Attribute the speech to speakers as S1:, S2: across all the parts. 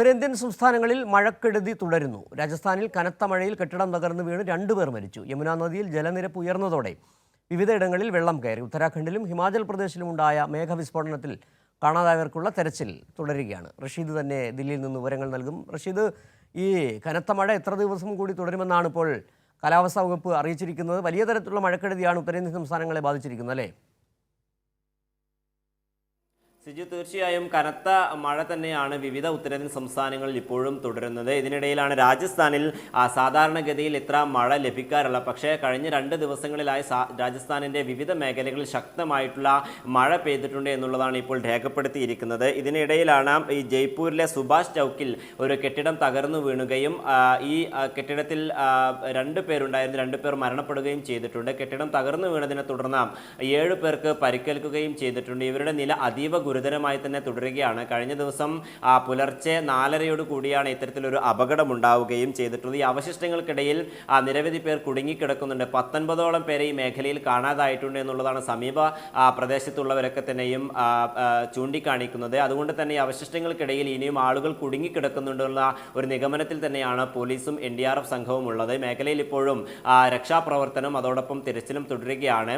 S1: ഉത്തരേന്ത്യൻ സംസ്ഥാനങ്ങളിൽ മഴക്കെടുതി തുടരുന്നു. രാജസ്ഥാനിൽ കനത്ത മഴയിൽ കെട്ടിടം തകർന്നു വീണ് രണ്ടുപേർ മരിച്ചു. യമുനാ നദിയിൽ ജലനിരപ്പ് ഉയർന്നതോടെ വിവിധയിടങ്ങളിൽ വെള്ളം കയറി. ഉത്തരാഖണ്ഡിലും ഹിമാചൽ പ്രദേശിലും ഉണ്ടായ മേഘവിസ്ഫോടനത്തിൽ കാണാതായവർക്കുള്ള തെരച്ചിൽ തുടരുകയാണ്. റഷീദ് തന്നെ ദില്ലിയിൽ നിന്ന് വിവരങ്ങൾ നൽകും. റഷീദ് ഈ കനത്ത മഴ എത്ര ദിവസം കൂടി തുടരുമെന്നാണ് ഇപ്പോൾ കാലാവസ്ഥാ വകുപ്പ് അറിയിച്ചിരിക്കുന്നത്. വലിയ തരത്തിലുള്ള മഴക്കെടുതിയാണ് ഉത്തരേന്ത്യൻ സംസ്ഥാനങ്ങളെ ബാധിച്ചിരിക്കുന്നത് അല്ലേ?
S2: സിജു തീർച്ചയായും കനത്ത മഴ തന്നെയാണ് വിവിധ ഉത്തരേന്ത്യൻ സംസ്ഥാനങ്ങളിൽ ഇപ്പോഴും തുടരുന്നത്. ഇതിനിടയിലാണ് രാജസ്ഥാനിൽ സാധാരണഗതിയിൽ ഇത്ര മഴ ലഭിക്കാറില്ല. പക്ഷേ കഴിഞ്ഞ രണ്ട് ദിവസങ്ങളിലായി രാജസ്ഥാനിന്റെ വിവിധ മേഖലകളിൽ ശക്തമായിട്ടുള്ള മഴ പെയ്തിട്ടുണ്ട് എന്നുള്ളതാണ് ഇപ്പോൾ രേഖപ്പെടുത്തിയിരിക്കുന്നത്. ഇതിനിടയിലാണ് ഈ ജയ്പൂരിലെ സുഭാഷ് ചൗക്കിൽ ഒരു കെട്ടിടം തകർന്നു വീണുകയും ഈ കെട്ടിടത്തിൽ രണ്ട് പേരുണ്ടായിരുന്നു. രണ്ട് പേർ മരണപ്പെടുകയും ചെയ്തിട്ടുണ്ട്. കെട്ടിടം തകർന്നു വീണതിനെ തുടർന്ന് ഏഴ് പേർക്ക് പരിക്കേൽക്കുകയും ചെയ്തിട്ടുണ്ട്. ഇവരുടെ നില അതീവ ഗുരുതരമായി തന്നെ തുടരുകയാണ്. കഴിഞ്ഞ ദിവസം പുലർച്ചെ നാലരയോട് കൂടിയാണ് ഇത്തരത്തിലൊരു അപകടം ഉണ്ടാവുകയും ചെയ്തിട്ടുള്ളത്. ഈ അവശിഷ്ടങ്ങൾക്കിടയിൽ നിരവധി പേർ കുടുങ്ങിക്കിടക്കുന്നുണ്ട്. പത്തൊൻപതോളം പേരെ ഈ മേഖലയിൽ കാണാതായിട്ടുണ്ട് എന്നുള്ളതാണ് സമീപ പ്രദേശത്തുള്ളവരൊക്കെ തന്നെയും ചൂണ്ടിക്കാണിക്കുന്നത്. അതുകൊണ്ട് തന്നെ ഈ അവശിഷ്ടങ്ങൾക്കിടയിൽ ഇനിയും ആളുകൾ കുടുങ്ങിക്കിടക്കുന്നുണ്ടെന്നുള്ള ഒരു നിഗമനത്തിൽ തന്നെയാണ് പോലീസും എൻ ഡി ആർ എഫ് സംഘവും ഉള്ളത് മേഖലയിൽ ഇപ്പോഴും രക്ഷാപ്രവർത്തനം അതോടൊപ്പം തിരച്ചിലും തുടരുകയാണ്.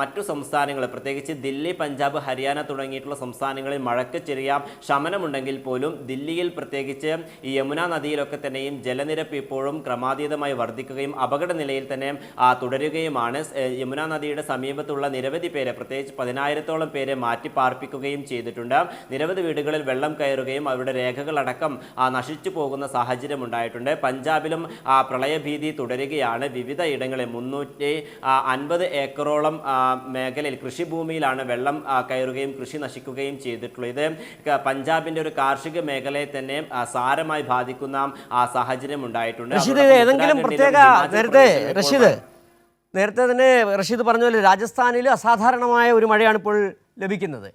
S2: മറ്റു സംസ്ഥാനങ്ങൾ പ്രത്യേകിച്ച് ദില്ലി പഞ്ചാബ് ഹരിയാന തുടങ്ങിയിട്ടുള്ള സംസ്ഥാനങ്ങളിൽ മഴയ്ക്ക് ചെറിയ ശമനമുണ്ടെങ്കിൽ പോലും ദില്ലിയിൽ പ്രത്യേകിച്ച് ഈ യമുന നദിയിലൊക്കെ തന്നെയും ജലനിരപ്പ് ഇപ്പോഴും ക്രമാതീതമായി വർദ്ധിക്കുകയും അപകട നിലയിൽ തന്നെ തുടരുകയുമാണ്. യമുന നദിയുടെ സമീപത്തുള്ള നിരവധി പേരെ പ്രത്യേകിച്ച് പതിനായിരത്തോളം പേരെ മാറ്റി പാർപ്പിക്കുകയും ചെയ്തിട്ടുണ്ട്. നിരവധി വീടുകളിൽ വെള്ളം കയറുകയും അവരുടെ രേഖകളടക്കം നശിച്ചു പോകുന്ന സാഹചര്യം ഉണ്ടായിട്ടുണ്ട്. പഞ്ചാബിലും പ്രളയഭീതി തുടരുകയാണ്. വിവിധ ഇടങ്ങളിൽ മുന്നൂറ്റി അൻപത് ഏക്കറോളം മേഖലയിൽ കൃഷിഭൂമിയിലാണ് വെള്ളം കയറുകയും കൃഷി നശിക്കുകയും ചെയ്തിട്ടുള്ളത് ഇത് പഞ്ചാബിന്റെ ഒരു കാർഷിക മേഖലയെ തന്നെ സാരമായി ബാധിക്കുന്ന ആ സാഹചര്യം ഉണ്ടായിട്ടുണ്ട്.
S1: റഷീദ് ഏതെങ്കിലും പ്രത്യേക നേരത്തെ റഷീദ് നേരത്തെ തന്നെ റഷീദ് പറഞ്ഞ പോലെ രാജസ്ഥാനിൽ അസാധാരണമായ ഒരു മഴയാണ് ഇപ്പോൾ ലഭിക്കുന്നത്.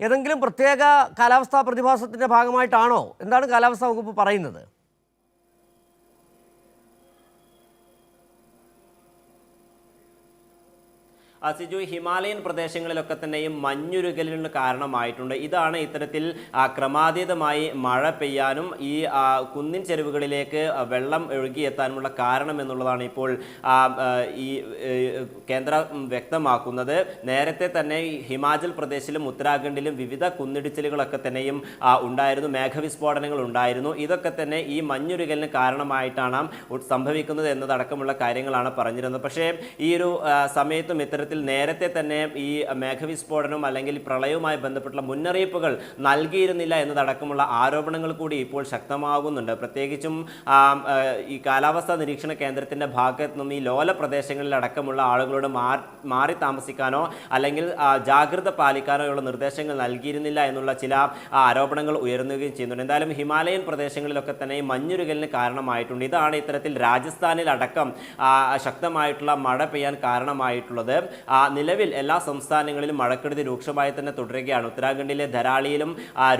S1: ഏതെങ്കിലും പ്രത്യേക കാലാവസ്ഥാ പ്രതിഭാസത്തിന്റെ ഭാഗമായിട്ടാണോ? എന്താണ് കാലാവസ്ഥാ വകുപ്പ് പറയുന്നത്?
S2: സിജു ഹിമാലയൻ പ്രദേശങ്ങളിലൊക്കെ തന്നെയും മഞ്ഞുരുകലിന് കാരണമായിട്ടുണ്ട്. ഇതാണ് ഇത്തരത്തിൽ ക്രമാതീതമായി മഴ പെയ്യാനും ഈ കുന്നിൻ ചെരുവുകളിലേക്ക് വെള്ളം ഒഴുകിയെത്താനുമുള്ള കാരണം എന്നുള്ളതാണ് ഇപ്പോൾ ഈ കേന്ദ്ര വ്യക്തമാക്കുന്നത്. നേരത്തെ തന്നെ ഹിമാചൽ പ്രദേശിലും ഉത്തരാഖണ്ഡിലും വിവിധ കുന്നിടിച്ചിലുകളൊക്കെ തന്നെയും ഉണ്ടായിരുന്നു. മേഘവിസ്ഫോടനങ്ങൾ ഉണ്ടായിരുന്നു. ഇതൊക്കെ തന്നെ ഈ മഞ്ഞുരുകലിന് കാരണമായിട്ടാണ് സംഭവിക്കുന്നത് എന്നതടക്കമുള്ള കാര്യങ്ങളാണ് പറഞ്ഞിരുന്നത്. പക്ഷേ ഈ ഒരു സമയത്തും ഇത്തരത്തിൽ നേരത്തെ തന്നെ ഈ മേഘവിസ്ഫോടനവും അല്ലെങ്കിൽ പ്രളയവുമായി ബന്ധപ്പെട്ടുള്ള മുന്നറിയിപ്പുകൾ നൽകിയിരുന്നില്ല എന്നതടക്കമുള്ള ആരോപണങ്ങൾ കൂടി ഇപ്പോൾ ശക്തമാകുന്നുണ്ട്. പ്രത്യേകിച്ചും ഈ കാലാവസ്ഥാ നിരീക്ഷണ കേന്ദ്രത്തിന്റെ ഭാഗത്തു നിന്നും ഈ ലോല പ്രദേശങ്ങളിൽ അടക്കമുള്ള ആളുകളോട് മാറി താമസിക്കാനോ അല്ലെങ്കിൽ ജാഗ്രത പാലിക്കാനോ ഉള്ള നിർദ്ദേശങ്ങൾ നൽകിയിരുന്നില്ല എന്നുള്ള ചില ആരോപണങ്ങൾ ഉയർന്നുകയും ചെയ്യുന്നുണ്ട്. എന്തായാലും ഹിമാലയൻ പ്രദേശങ്ങളിലൊക്കെ തന്നെ ഈ മഞ്ഞുരുകലിന് കാരണമായിട്ടുണ്ട്. ഇതാണ് ഇത്തരത്തിൽ രാജസ്ഥാനിൽ അടക്കം ശക്തമായിട്ടുള്ള മഴ പെയ്യാൻ കാരണമായിട്ടുള്ളത്. നിലവിൽ എല്ലാ സംസ്ഥാനങ്ങളിലും മഴക്കെടുതി രൂക്ഷമായി തന്നെ തുടരുകയാണ്. ഉത്തരാഖണ്ഡിലെ ധരാളിയിലും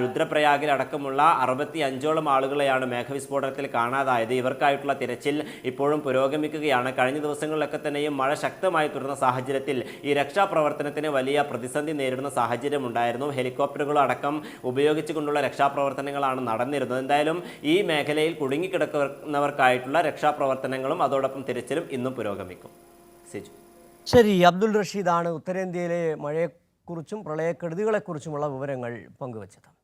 S2: രുദ്രപ്രയാഗിൽ അടക്കമുള്ള അറുപത്തി അഞ്ചോളം ആളുകളെയാണ് മേഘവിസ്ഫോടനത്തിൽ കാണാതായത്. ഇവർക്കായിട്ടുള്ള തിരച്ചിൽ ഇപ്പോഴും പുരോഗമിക്കുകയാണ്. കഴിഞ്ഞ ദിവസങ്ങളിലൊക്കെ തന്നെയും മഴ ശക്തമായി തുടർന്ന സാഹചര്യത്തിൽ ഈ രക്ഷാപ്രവർത്തനത്തിന് വലിയ പ്രതിസന്ധി നേരിടുന്ന സാഹചര്യം ഉണ്ടായിരുന്നു. ഹെലികോപ്റ്ററുകൾ അടക്കം ഉപയോഗിച്ചുകൊണ്ടുള്ള രക്ഷാപ്രവർത്തനങ്ങളാണ് നടന്നിരുന്നത്. എന്തായാലും ഈ മേഖലയിൽ കുടുങ്ങിക്കിടക്കുന്നവർക്കായിട്ടുള്ള രക്ഷാപ്രവർത്തനങ്ങളും അതോടൊപ്പം തിരച്ചിലും ഇന്നും പുരോഗമിക്കും. സിജു.
S1: ശരി അബ്ദുൾ റഷീദാണ് ഉത്തരേന്ത്യയിലെ മഴയെക്കുറിച്ചും പ്രളയക്കെടുതികളെക്കുറിച്ചുമുള്ള വിവരങ്ങൾ പങ്കുവച്ചത്.